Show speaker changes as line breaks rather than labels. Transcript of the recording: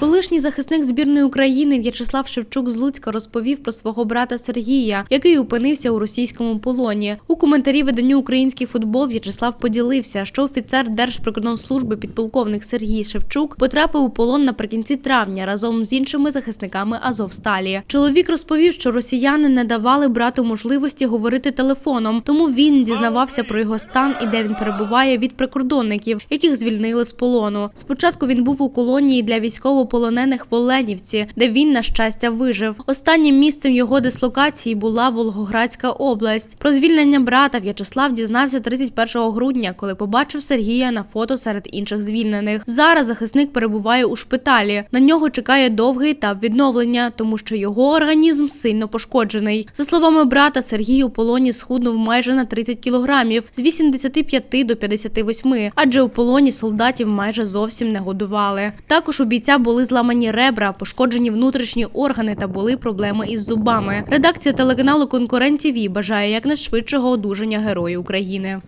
Колишній захисник збірної України В'ячеслав Шевчук з Луцька розповів про свого брата Сергія, який опинився у російському полоні. У коментарі виданню Український футбол В'ячеслав поділився, що офіцер Держприкордонслужби підполковник Сергій Шевчук потрапив у полон наприкінці травня разом з іншими захисниками Азовсталі. Чоловік розповів, що росіяни не давали брату можливості говорити телефоном, тому він дізнавався про його стан і де він перебуває від прикордонників, яких звільнили з полону. Спочатку він був у колонії для військовополонених в Оленівці, де він, на щастя, вижив. Останнім місцем його дислокації була Волгоградська область. Про звільнення брата В'ячеслав дізнався 31 грудня, коли побачив Сергія на фото серед інших звільнених. Зараз захисник перебуває у шпиталі. На нього чекає довгий етап відновлення, тому що його організм сильно пошкоджений. За словами брата, Сергій у полоні схуднув майже на 30 кілограмів з 85 до 58, адже у полоні солдатів майже зовсім не годували. Також у бійця були зламані ребра, пошкоджені внутрішні органи та були проблеми із зубами. Редакція телеканалу Конкурент ТІВІ бажає якнайшвидшого одужання герою України.